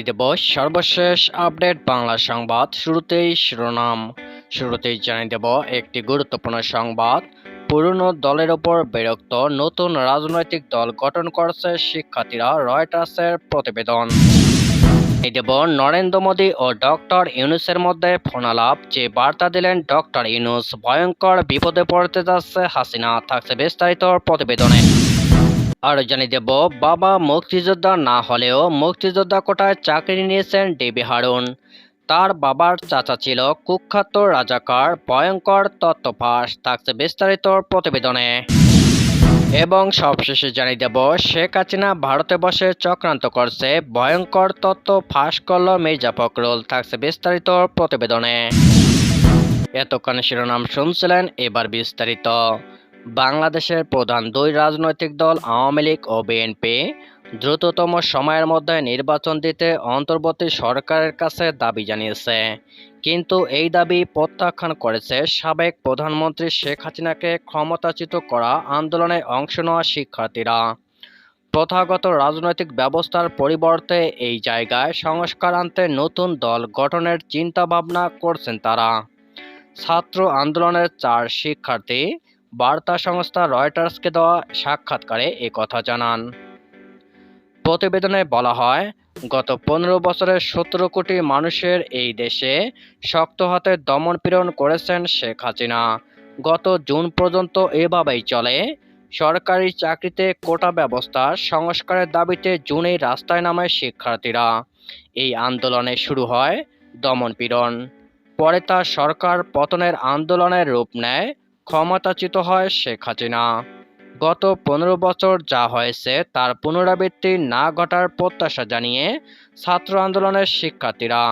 জানিয়ে দেব সর্বশেষ আপডেট বাংলা সংবাদ শুরুতেই শিরোনাম। শুরুতেই জানিয়ে দেব, একটি গুরুত্বপূর্ণ সংবাদ, পুরনো দলের ওপর বিরক্ত নতুন রাজনৈতিক দল গঠন করছে শিক্ষার্থীরা রয়টার্সের প্রতিবেদন। দেব, নরেন্দ্র মোদী ও ডক্টর ইউনুসের মধ্যে ফোনালাপ, যে বার্তা দিলেন ডক্টর ইউনুস, ভয়ঙ্কর বিপদে পড়তে যাচ্ছে হাসিনা, থাকছে বিস্তারিত প্রতিবেদনে। আর জানিয়ে দেব, বাবা মুক্তিযোদ্ধা না হলেও মুক্তিযোদ্ধা কোটায় চাকরি নিয়েছেন ডিবি হারুন। তার বাবার চাচা ছিল কুখ্যাত রাজাকার, ভয়ঙ্কর তত্ত্বফাস থাকছে বিস্তারিত প্রতিবেদনে। এবং সবশেষে জানিয়ে দেব, শেখ হাসিনা ভারতে বসে চক্রান্ত করছে, ভয়ঙ্কর তত্ত্ব ফাঁস করল মির্জা ফখরুল, থাকছে বিস্তারিত প্রতিবেদনে। এতক্ষণ শিরোনাম শুনছিলেন এবার বিস্তারিত। বাংলাদেশের প্রধান দুই রাজনৈতিক দল আওয়ামী লীগ ও বিএনপি দ্রুততম সময়ের মধ্যে নির্বাচন দিতে অন্তর্বর্তী সরকারের কাছে দাবি জানিয়েছে। কিন্তু এই দাবি প্রত্যাখ্যান করেছে সাবেক প্রধানমন্ত্রী শেখ হাসিনাকে ক্ষমতাচ্যুত করা আন্দোলনে অংশ নেওয়া শিক্ষার্থীরা। প্রথাগত রাজনৈতিক ব্যবস্থার পরিবর্তে এই জায়গায় সংস্কার আনতে নতুন দল গঠনের চিন্তাভাবনা করছেন তারা। ছাত্র আন্দোলনের চার শিক্ষার্থী বার্তা সংস্থা রয়টার্সকে দেওয়া সাক্ষাৎকারে কথা জানান। প্রতিবেদনে বলা হয়, গত পনেরো বছরে সতেরো কোটি মানুষের এই দেশে শক্ত হাতে দমন পীড়ন করেছেন শেখ হাসিনা। গত জুন পর্যন্ত এভাবেই চলে। সরকারি চাকরিতে কোটা ব্যবস্থা সংস্কারের দাবিতে জুনেই রাস্তায় নামে শিক্ষার্থীরা। এই আন্দোলনে শুরু হয় দমন পীড়ন। পরে তা সরকার পতনের আন্দোলনের রূপ নেয় ক্ষমতাচ্যুত হয় শেখ হাসিনা। গত পনেরো বছর যা হয়েছে তার পুনরাবৃত্তি না ঘটার প্রত্যাশা জানিয়ে ছাত্র আন্দোলনের শিক্ষার্থীরা।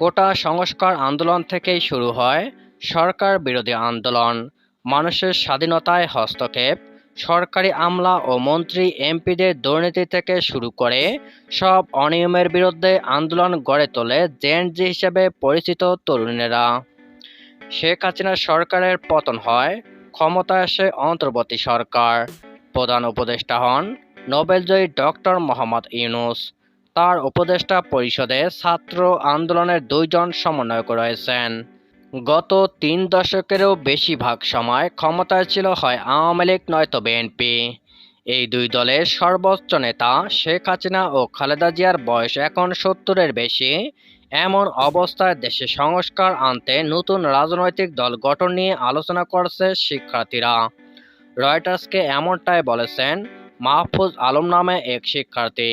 কোটা সংস্কার আন্দোলন থেকেই শুরু হয় সরকার বিরোধী আন্দোলন। মানুষের স্বাধীনতায় হস্তক্ষেপ, সরকারি আমলা ও মন্ত্রী, এমপিদের দুর্নীতি থেকে শুরু করে সব অনিয়মের বিরুদ্ধে আন্দোলন গড়ে তোলে জেএনজি হিসেবে পরিচিত তরুণেরা। শেখ হাসিনা সরকারের পতন হয় ক্ষমতায় আসে অন্তর্বর্তী সরকার। প্রধান উপদেষ্টা হন নোবেলজয়ী ডক্টর মোহাম্মদ ইউনুস। তার উপদেষ্টা পরিষদে ছাত্র আন্দোলনের দুইজন সমন্বয়ক রয়েছেন। গত তিন দশকেরও বেশিরভাগ সময় ক্ষমতায় ছিল হয় আওয়ামী লীগ, নয়তো বিএনপি। এই দুই দলের সর্বোচ্চ নেতা শেখ হাসিনা ও খালেদা জিয়ার বয়স এখন সত্তরের বেশি। এমন অবস্থায় দেশে সংস্কার আনতে নতুন রাজনৈতিক দল গঠন নিয়ে আলোচনা করছে শিক্ষার্থীরা। রয়টার্সকে এমনটাই বলেছেন মাহফুজ আলম নামে এক শিক্ষার্থী।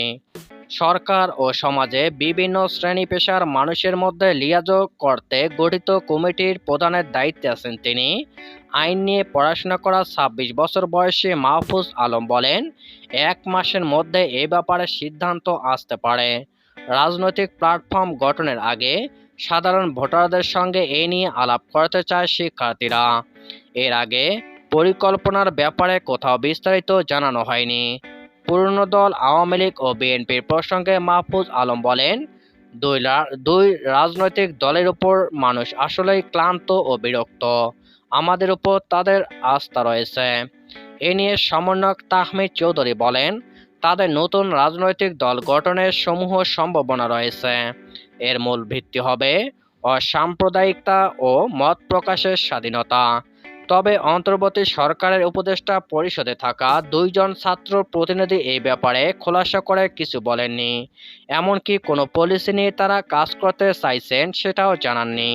সরকার ও সমাজে বিভিন্ন শ্রেণি পেশার মানুষের মধ্যে লিয়াযোগ করতে গঠিত কমিটির প্রধানের দায়িত্বে আছেন তিনি। আইন নিয়ে পড়াশোনা করা ছাব্বিশ বছর বয়সী মাহফুজ আলম বলেন, এক মাসের মধ্যে এ ব্যাপারে সিদ্ধান্ত আসতে পারে। রাজনৈতিক প্ল্যাটফর্ম গঠনের আগে সাধারণ ভোটারদের সঙ্গে এ নিয়ে আলাপ করতে চায় শিক্ষার্থীরা। এর আগে পরিকল্পনার ব্যাপারে কোথাও বিস্তারিত জানানো হয়নি। পুরনো দল আওয়ামী লীগ ও বিএনপির প্রসঙ্গে মাহফুজ আলম বলেন, দুই দুই রাজনৈতিক দলের উপর মানুষ আসলেই ক্লান্ত ও বিরক্ত। আমাদের উপর তাদের আস্থা রয়েছে। এ নিয়ে সমন্বয়ক তাহমিদ চৌধুরী বলেন তাদের নতুন রাজনৈতিক দল গঠনের সমূহ সম্ভাবনা রয়েছে। এর মূল ভিত্তি হবে অসাম্প্রদায়িকতা ও মত প্রকাশের স্বাধীনতা। তবে অন্তর্বর্তী সরকারের উপদেষ্টা পরিষদে থাকা দুইজন ছাত্র প্রতিনিধি এই ব্যাপারে খোলাসা করে কিছু বলেননি। এমনকি কোনো পলিসি নিয়ে তারা কাজ করতে চাইছেন সেটাও জানাননি।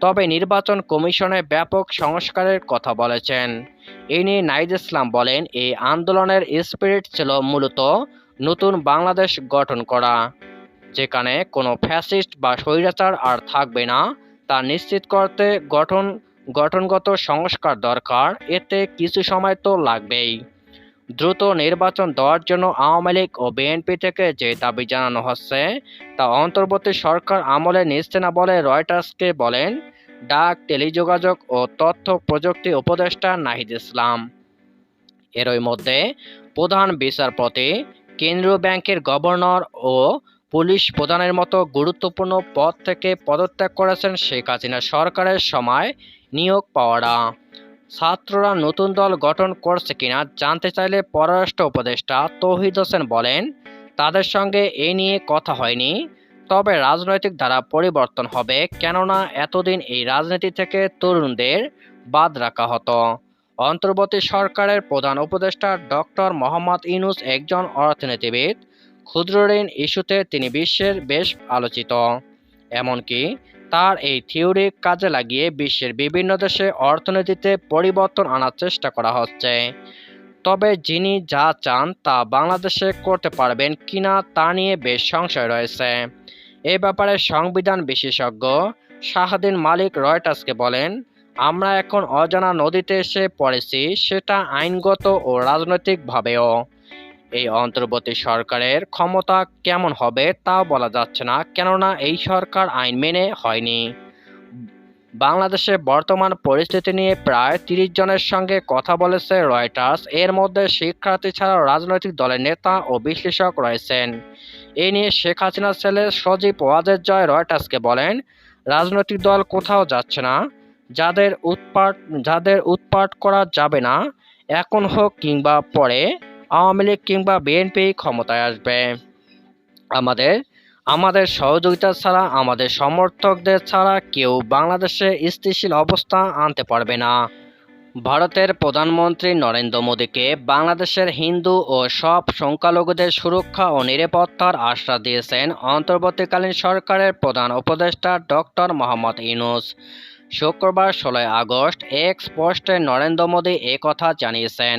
তবে নির্বাচন কমিশনে ব্যাপক সংস্কারের কথা বলেছেন। এ নিয়ে নাইজ ইসলাম বলেন, এই আন্দোলনের স্পিরিট ছিল মূলত নতুন বাংলাদেশ গঠন করা, যেখানে কোনো ফ্যাসিস্ট বা স্বৈরাচার আর থাকবে না। তা নিশ্চিত করতে গঠন, গঠনগত সংস্কার দরকার, এতে কিছু সময় তো লাগবেই। দ্রুত নির্বাচন দেওয়ার জন্য আওয়ামী লীগ ও বিএনপি থেকে যে দাবি জানানো হচ্ছে, তা অন্তর্বর্তী সরকার আমলে নিচ্ছে না বলে রয়টার্সকে বলেন ডাক, টেলিযোগাযোগ ও তথ্য প্রযুক্তি উপদেষ্টা নাহিদ ইসলাম। এরই মধ্যে প্রধান বিচারপতি, কেন্দ্রীয় ব্যাংকের গভর্নর ও পুলিশ প্রধানের মতো গুরুত্বপূর্ণ পদ থেকে পদত্যাগ করেছেন শেখ হাসিনা সরকারের সময় নিয়োগ পাওয়ারা। ছাত্ররা নতুন দল গঠন করছে কিনা জানতে চাইলে পররাষ্ট্র উপদেষ্টা তৌহিদ হোসেন বলেন, তাদের সঙ্গে এ নিয়ে কথা হয়নি। তবে রাজনৈতিক ধারা পরিবর্তন হবে কেননা এতদিন এই রাজনীতি থেকে তরুণদের বাদ রাখা হতো। অন্তর্বর্তী সরকারের প্রধান উপদেষ্টা ডক্টর মোহাম্মদ ইউনুস একজন অর্থনীতিবিদ, ক্ষুদ্র ঋণ ইস্যুতে তিনি বিশ্বের বেশ আলোচিত। এমনকি তার এই থিওরি কাজে লাগিয়ে বিশ্বের বিভিন্ন দেশে অর্থনীতিতে পরিবর্তন আনার চেষ্টা করা হচ্ছে। তবে যিনি যা চান তা বাংলাদেশে করতে পারবেন কিনা তা নিয়ে বেশ সংশয় রয়েছে। এ ব্যাপারে সংবিধান বিশেষজ্ঞ শাহদিন মালিক রয়টার্সকে বলেন, আমরা এখন অজানা নদীতে এসে পড়েছি, সেটা আইনগত ও রাজনৈতিকভাবেও। এই অন্তর্বর্তী সরকারের ক্ষমতা কেমন হবে তাও বলা যাচ্ছে না, কেননা এই সরকার আইন মেনে হয়নি। বাংলাদেশে বর্তমান পরিস্থিতি নিয়ে প্রায় তিরিশ জনের সঙ্গে কথা বলেছে রয়টার্স। এর মধ্যে শিক্ষার্থী ছাড়াও রাজনৈতিক দলের নেতা ও বিশ্লেষক রয়েছেন। এ নিয়ে শেখ হাসিনার ছেলে সজীব ওয়াজেদ জয় রয়টার্সকে বলেন, রাজনৈতিক দল কোথাও যাচ্ছে না, যাদের উৎপাট যাদের উৎপাট করা যাবে না, এখন হোক কিংবা পরে আওয়ামী লীগ কিংবা বিএনপি ক্ষমতায় আসবে। আমাদের আমাদের সহযোগিতা ছাড়া, আমাদের সমর্থকদের ছাড়া কেউ বাংলাদেশে স্থিতিশীল অবস্থা আনতে পারবে না। ভারতের প্রধানমন্ত্রী নরেন্দ্র মোদীকে বাংলাদেশের হিন্দু ও সব সংখ্যালঘুদের সুরক্ষা ও নিরাপত্তার আশ্বাস দিয়েছেন অন্তর্বর্তীকালীন সরকারের প্রধান উপদেষ্টা ডক্টর মোহাম্মদ ইউনুস। শুক্রবার ষোলোই আগস্ট এক্স পোস্টে নরেন্দ্র মোদী কথা জানিয়েছেন।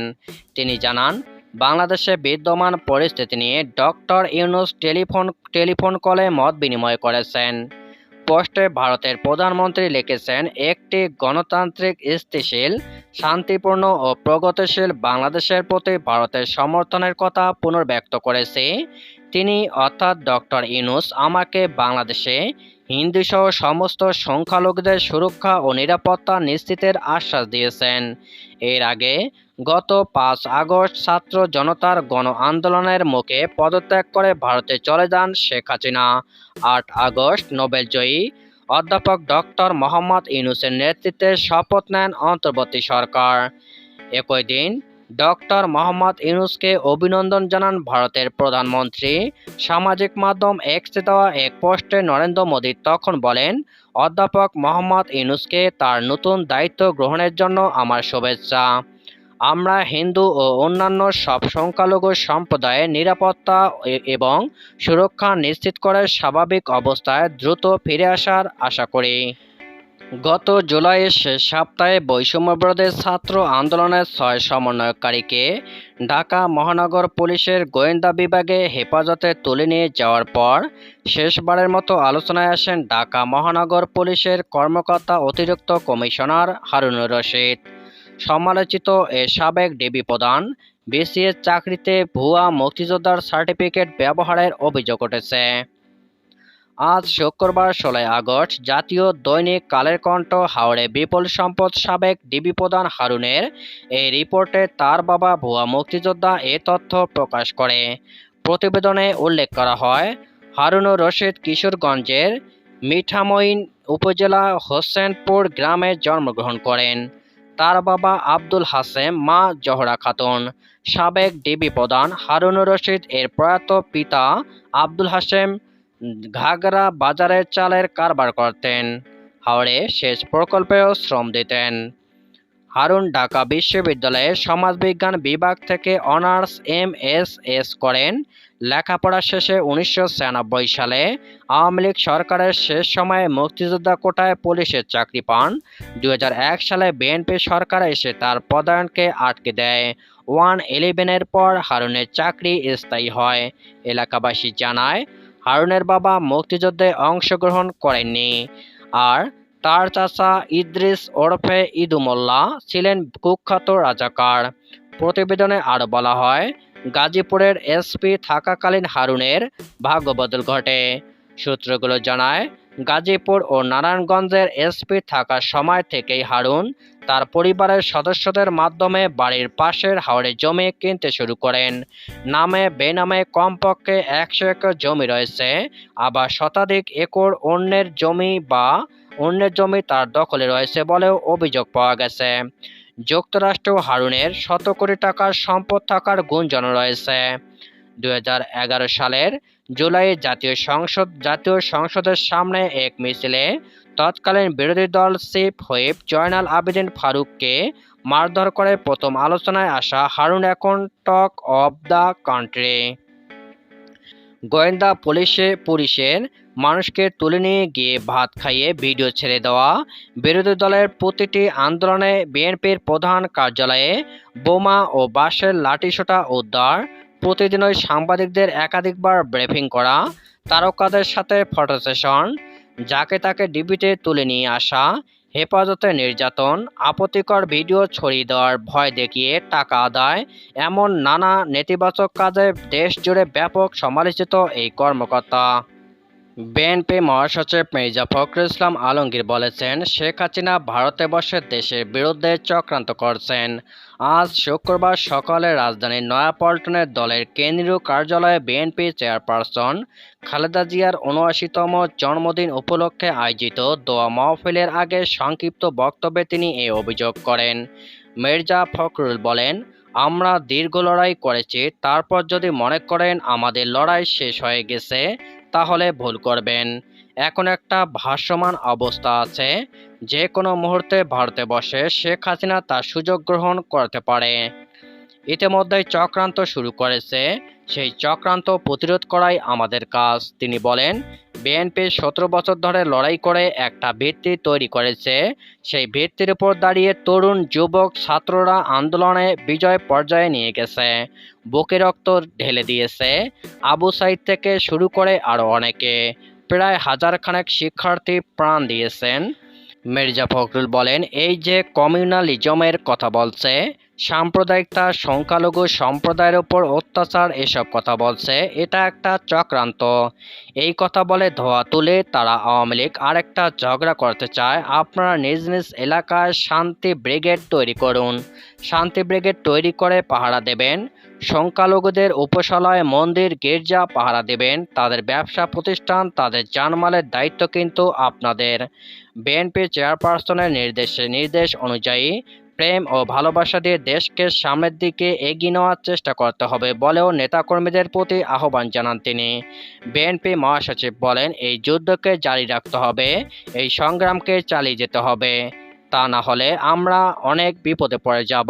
তিনি জানান, বাংলাদেশে বিদ্যমান পরিস্থিতি নিয়ে ডক্টর ইউনুস টেলিফোন টেলিফোন কলে মত বিনিময় করেছেন। পোস্টে ভারতের প্রধানমন্ত্রী লিখেছেন, একটি গণতান্ত্রিক স্থিতিশীল, শান্তিপূর্ণ ও প্রগতিশীল বাংলাদেশের প্রতি ভারতের সমর্থনের কথা পুনর্ব্যক্ত করেছে। তিনি অর্থাৎ ডক্টর ইনুস আমাকে বাংলাদেশে হিন্দুসহ সমস্ত সংখ্যালঘুদের সুরক্ষা ও নিরাপত্তা নিশ্চিতের আশ্বাস দিয়েছেন। এর আগে গত পাঁচ আগস্ট ছাত্র জনতার গণ আন্দোলনের মুখে পদত্যাগ করে ভারতে চলে যান শেখ হাসিনা। আট আগস্ট নোবেলজয়ী অধ্যাপক ডক্টর মোহাম্মদ ইউনুসের নেতৃত্বে শপথ নেন অন্তর্বর্তী সরকার। একই দিন ডক্টর মোহাম্মদ ইউনুসকে অভিনন্দন জানান ভারতের প্রধানমন্ত্রী। সামাজিক মাধ্যম এক্সে দেওয়া এক পোস্টে নরেন্দ্র মোদী তখন বলেন, অধ্যাপক মোহাম্মদ ইউনুসকে তার নতুন দায়িত্ব গ্রহণের জন্য আমার শুভেচ্ছা। আমরা হিন্দু ও অন্যান্য সব সংখ্যালঘু সম্প্রদায়ের নিরাপত্তা এবং সুরক্ষা নিশ্চিত করে স্বাভাবিক অবস্থায় দ্রুত ফিরে আসার আশা করি। গত জুলাইয়ের শেষ সপ্তাহে বৈষম্যবিরোধী ছাত্র আন্দোলনের ছয় সমন্বয়কারীকে ঢাকা মহানগর পুলিশের গোয়েন্দা বিভাগে হেফাজতে তুলে নিয়ে যাওয়ার পর শেষবারের মতো আলোচনায় আসেন ঢাকা মহানগর পুলিশের কর্মকর্তা অতিরিক্ত কমিশনার হারুনুর রশিদ। সমালোচিত এ সাবেক ডিবি প্রধান, বিসিএস চাকরিতে ভুয়া মুক্তিযোদ্ধার সার্টিফিকেট ব্যবহারের অভিযোগ উঠেছে। আজ শুক্রবার ষোলোই আগস্ট জাতীয় দৈনিক কালের কণ্ঠ হাওড়ে বিপুল সম্পদ সাবেক ডিবি প্রধান হারুনের এই রিপোর্টে তার বাবা ভুয়া মুক্তিযোদ্ধা এ তথ্য প্রকাশ করে। প্রতিবেদনে উল্লেখ করা হয় হারুনুর রশিদ কিশোরগঞ্জের মিঠামইন উপজেলা হোসেনপুর গ্রামে জন্মগ্রহণ করেন। তার বাবা আব্দুল হাসেম মা জহরা খাতুন। সাবেক ডিবি প্রধান হারুনুর রশিদ এর প্রয়াত পিতা আব্দুল হাসেম ঘাগরা বাজারের চালের কারবার করতেন। হাওড়ে সেচ প্রকল্পেও শ্রম দিতেন। হারুন ঢাকা বিশ্ববিদ্যালয়ের সমাজবিজ্ঞান বিভাগ থেকে অনার্স, এম এস এস করেন। লেখাপড়া শেষে উনিশশো ছিয়ানব্বই সালে আওয়ামী লীগ সরকারের শেষ সময়ে মুক্তিযোদ্ধা কোটায় পুলিশের চাকরি পান। দু হাজার এক সালে বিএনপি সরকার এসে তার পদায়নকে আটকে দেয়। ওয়ান ইলেভেনের পর হারুনের চাকরি স্থায়ী হয়। এলাকাবাসী জানায়, হারুনের বাবা মুক্তিযুদ্ধে অংশগ্রহণ করেননি আর তার চাচা ইদ্রিস ওরফে ইদু মোল্লা ছিলেন কুখ্যাত রাজাকার। প্রতিবেদনে আরও বলা হয় গাজীপুরের এসপি থাকাকালীন হারুনের ভাগ্যবদল ঘটে। সূত্রগুলো জানায়, গাজীপুর ও নারায়ণগঞ্জের এসপি থাকার সময় থেকেই হারুন তার পরিবারের সদস্যদের মাধ্যমে বাড়ির পাশের হাওড়ে জমি কিনতে শুরু করেন। নামে বেনামে কমপক্ষে একশো একর জমি রয়েছে, আবার শতাধিক একর অন্যের জমি বা অন্যের জমি তার দখলে রয়েছে বলেও অভিযোগ পাওয়া গেছে। যুক্তরাষ্ট্র হারুনের শত কোটি টাকার সম্পদ থাকার গুঞ্জন রয়েছে। দু হাজার এগারো সালের জুলাই জাতীয় সংসদ, জাতীয় সংসদের সামনে এক মিছিলে তৎকালীন বিরোধী দল চিফ হুইপ জয়নাল আবেদিন ফারুককে মারধর করে প্রথম আলোচনায় আসা হারুন এখন টক অব দ্য কান্ট্রি। গোয়েন্দা পুলিশে পুলিশের মানুষকে তুলে নিয়ে গিয়ে ভাত খাইয়ে ভিডিও ছেড়ে দেওয়া। বিরোধী দলের প্রতিটি আন্দোলনে বিএনপির প্রধান কার্যালয়ে বোমা ও বাঁশের লাঠিসোঁটা উদ্ধার প্রতিদিনই সাংবাদিকদের একাধিকবার ব্রিফিং করা, তারকাদের সাথে ফটো সেশন, যাকে তাকে ডিবিতে তুলে নিয়ে আসা হেফাজতে নির্যাতন, আপত্তিকর ভিডিও ছড়িয়ে দেওয়ার ভয় দেখিয়ে টাকা আদায়, এমন নানা নেতিবাচক কাজে দেশ জুড়ে ব্যাপক সমালোচিত এই কর্মকর্তা। বিএনপি মহাসচিব মির্জা ফখরুল ইসলাম আলমগীর বলেছেন, শেখ হাসিনা ভারতে বসে দেশের বিরুদ্ধে চক্রান্ত করছেন। আজ শুক্রবার সকালে রাজধানীর নয়াপল্টনের দলের কেন্দ্রীয় কার্যালয়ে বিএনপি চেয়ারপারসন খালেদা জিয়ার উনআশিতম জন্মদিন উপলক্ষে আয়োজিত দোয়া মাহফিলের আগে সংক্ষিপ্ত বক্তব্যে তিনি এই অভিযোগ করেন। মির্জা ফখরুল বলেন আমরা দীর্ঘ লড়াই করেছি, তারপর যদি মনে করেন আমাদের লড়াই শেষ হয়ে গেছে, তাহলে ভুল করবেন। এখন একটা ভাসমান অবস্থা আছে, যে কোনো মুহূর্তে ভারতে বসে শেখ হাসিনা তার সুযোগ গ্রহণ করতে পারে। ইতিমধ্যেই চক্রান্ত শুরু করেছে, সেই চক্রান্ত প্রতিরোধ করাই আমাদের কাজ, তিনি বলেন বিএনপি সতেরো বছর ধরে লড়াই করে একটা ভিত্তি তৈরি করেছে। সেই ভিত্তির উপর দাঁড়িয়ে তরুণ, যুবক, ছাত্ররা আন্দোলনে বিজয় পর্যায়ে নিয়ে গেছে। বুকে রক্ত ঢেলে দিয়েছে। আবু সাইদ থেকে শুরু করে আরও অনেকে। প্রায় হাজার খানেক শিক্ষার্থী প্রাণ দিয়েছেন। মির্জা ফখরুল বলেন, এই যে কমিউনালিজমের কথা বলছে সাম্প্রদায়িকতা, সংখ্যালঘু সম্প্রদায়ের ওপর অত্যাচার, এসব কথা বলছে। এটা একটা চক্রান্ত। এই কথা বলে ধোয়া তুলে তারা আওয়ামী লীগ আরেকটা ঝগড়া করতে চায়। আপনারা নিজ নিজ এলাকায় শান্তি ব্রিগেড তৈরি করুন। শান্তি ব্রিগেড তৈরি করে পাহারা দেবেন। সংখ্যালঘুদের উপশালয় মন্দির, গির্জা পাহারা দেবেন। তাদের ব্যবসা প্রতিষ্ঠান, তাদের জানমালের দায়িত্ব কিন্তু আপনাদের। বিএনপি চেয়ারপারসনের নির্দেশে নির্দেশ অনুযায়ী প্রেম ও ভালোবাসা দিয়ে দেশকে সামনের দিকে এগিয়ে নেওয়ার চেষ্টা করতে হবে বলেও নেতাকর্মীদের প্রতি আহ্বান জানান তিনি। বিএনপি মহাসচিব বলেন, এই যুদ্ধকে জারি রাখতে হবে, এই সংগ্রামকে চালিয়ে যেতে হবে। তা না হলে আমরা অনেক বিপদে পড়ে যাব।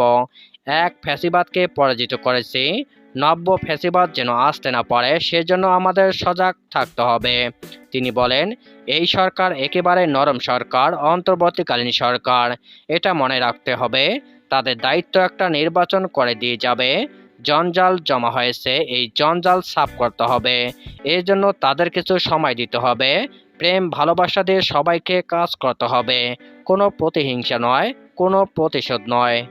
এক ফ্যাসিবাদকে পরাজিত করেছি নব্য ফ্যাসিবাদ যেন আসতে না পারে, সেজন্য আমাদের সজাগ থাকতে হবে। তিনি বলেন, এই সরকার একেবারে নরম সরকার, অন্তর্বর্তীকালীন সরকার। এটা মনে রাখতে হবে, তাদের দায়িত্ব একটা নির্বাচন করে দিয়ে যাবে। জঞ্জাল জমা হয়েছে, এই জঞ্জাল সাফ করতে হবে। এর জন্য তাদের কিছু সময় দিতে হবে। প্রেম, ভালোবাসা দিয়ে সবাইকে কাজ করতে হবে। কোনো প্রতিহিংসা নয়, কোনো প্রতিশোধ নয়।